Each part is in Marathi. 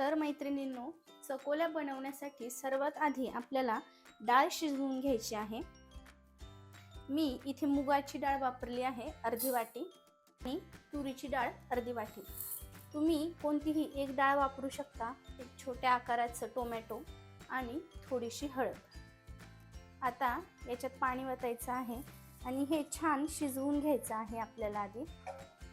तर मैत्रिणींनो चकोल्या बनवण्यासाठी सर्वात आधी आपल्याला डाळ शिजवून घ्यायची आहे. मी इथे मुगाची डाळ वापरली आहे अर्धी वाटी आणि तुरीची डाळ अर्धी वाटी. तुम्ही कोणतीही एक डाळ वापरू शकता एक छोट्या आकाराचं टोमॅटो आणि थोडीशी हळद. आता याच्यात पाणी वतायचं आहे आणि हे छान शिजवून घ्यायचं आहे आपल्याला आधी.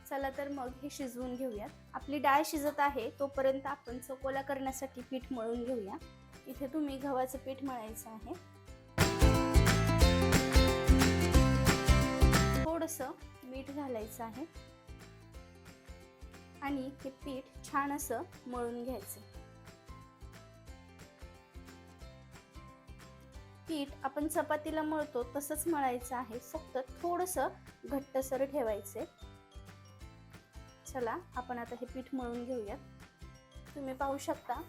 चला तर मग हे शिजवून घेऊयात. आपली डाळ शिजत आहे तोपर्यंत आपण चकोला करण्यासाठी पीठ मळून घेऊया. इथे तुम्ही गव्हाचं पीठ मळायचं आहे. थोडंसं मीठ घालायचं आहे. आणि हे पीठ छान असं मळून घ्यायचं. पीठ आपण चपातीला मळतो तसंच मळायचं आहे. फक्त थोडंसं घट्टसर ठेवायचे चला आपण आता हे पीठ मळून घेऊयात. तुम्ही पाहू शकता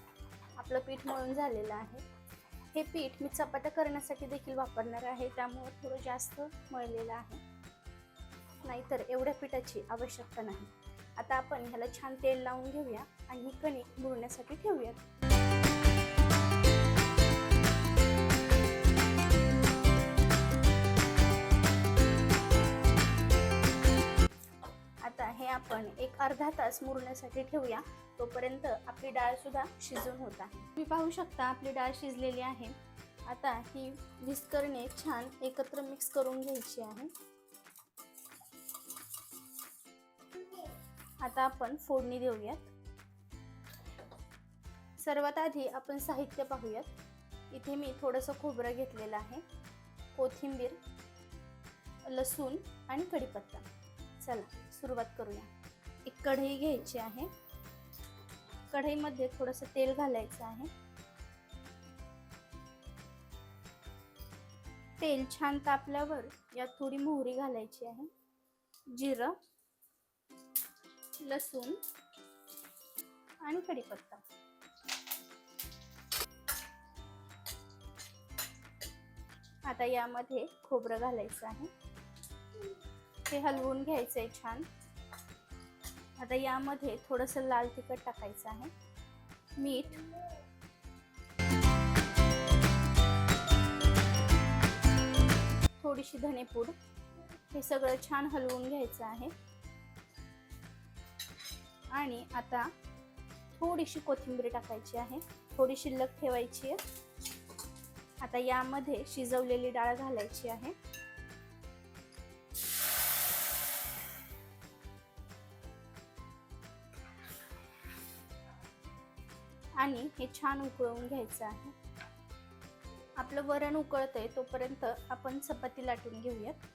आपलं पीठ मळून झालेलं आहे. हे पीठ मी चपात्या करण्यासाठी देखील वापरणार आहे त्यामुळे थोडं जास्त मळलेलं आहे. नाहीतर एवढ्या पिठाची आवश्यकता नाही. आता आपण ह्याला छान तेल लावून घेऊया आणि कणिक मुरण्यासाठी ठेवूयात. आपण एक अर्धा तास मुरण्यासाठी ठेवूया. तोपर्यंत आपली डाळ सुद्धा शिजून होत आहे. तुम्ही पाहू शकता आपली डाळ शिजलेली आहे. आता ही विस्करणे छान एकत्र मिक्स करून घ्यायची आहे. आता आपण फोडणी देऊयात. सर्वात आधी आपण साहित्य पाहूयात. इथे मी थोडंसं खोबरं घेतलेलं आहे. कोथिंबीर लसूण आणि कढीपत्ता. चला. सुरुवात करूया. एक कढई घ्यायची आहे. कढईमध्ये थोडंसं तेल घालायचं आहे. तेल छान तापल्यावर यात थोडी मोहरी घालायची आहे. जिरं लसूण आणि कढीपत्ता. आता यामध्ये खोबरं घालायचं आहे. हे हलवून घ्यायचं आहे छान. आता यामध्ये थोडंसं लाल तिखट टाकायचं आहे. मीठ. थोडीशी धनेपूड. हे सगळं छान हलवून घ्यायचं आहे. आणि आता थोडीशी कोथिंबीर टाकायची आहे. थोडी शिल्लक ठेवायची आहे. आता यामध्ये शिजवलेली डाळ घालायची आहे. आणि हे छान उकळवून घ्यायचं आहे. आपलं वरण उकळतंय तोपर्यंत आपण चपाती लाटून घेऊयात.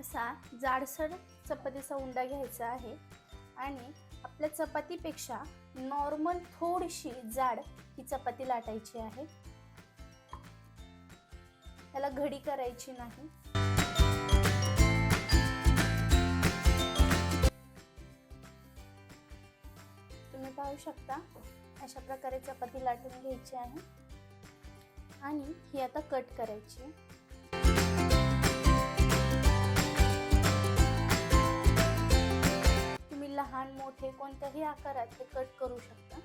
असा जाडसर चपातीचा उंडा घ्यायचा आहे आणि आपल्या चपातीपेक्षा नॉर्मल थोडीशी जाड ही चपाती लाटायची आहे. त्याला घडी करायची नाही. तुम्ही पाहू शकता अशा प्रकारे चपाती लाटून घ्यायची आहे. आणि ही आता कट करायची तुम्ही लहान मोठे कोणत्याही आकारात हे कट करू शकता.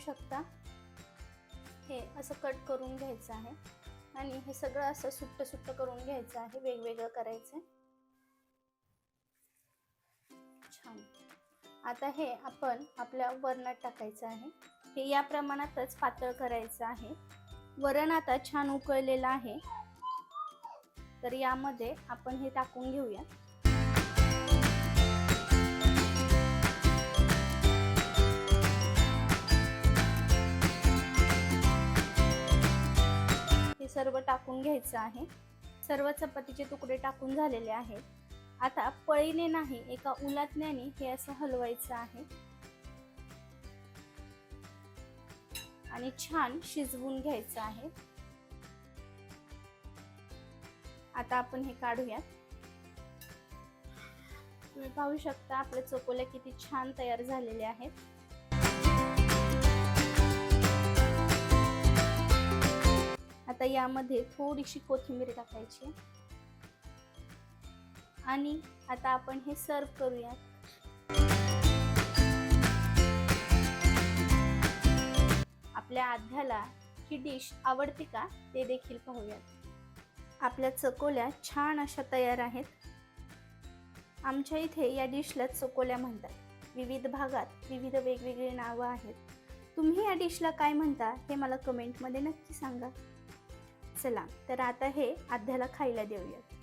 शकता? हे असं कट करून घ्यायचं आहे. आणि हे सगळं असं सुट्ट सुट्ट करून घ्यायचं आहे वेगवेगळं करायचं छान. आता हे आपण आपल्या वरणात टाकायचं आहे. हे या प्रमाणातच पातळ करायचं आहे. वरण आता छान उकळलेलं आहे. तर यामध्ये आपण हे टाकून घेऊया. सर्व टाकून घ्यायचं आहे. सर्व चपातीचे तुकडे टाकून झालेले आहेत. आता पळीने नाही एका उलातण्याने हे असं हलवायचं आहे. आणि छान शिजवून घ्यायचं आहे. आता आपण हे काढूयात. तुम्ही पाहू शकता आपल्या चोकोले किती छान तयार झालेले आहेत. आता यामध्ये थोडीशी कोथिंबीर टाकायची. आणि आता आपण हे सर्व करूयात. आपल्या आध्याला ही डिश आवडते का ते देखील पाहूयात. आपल्या चकोल्या छान अशा तयार आहेत. आमच्या इथे या डिशला चकोल्या म्हणतात. विविध भागात विविध वेगवेगळी नावं आहेत. तुम्ही या डिशला काय म्हणता हे मला कमेंटमध्ये नक्की सांगा. चला तर आता हे आध्याला खायला देऊयात.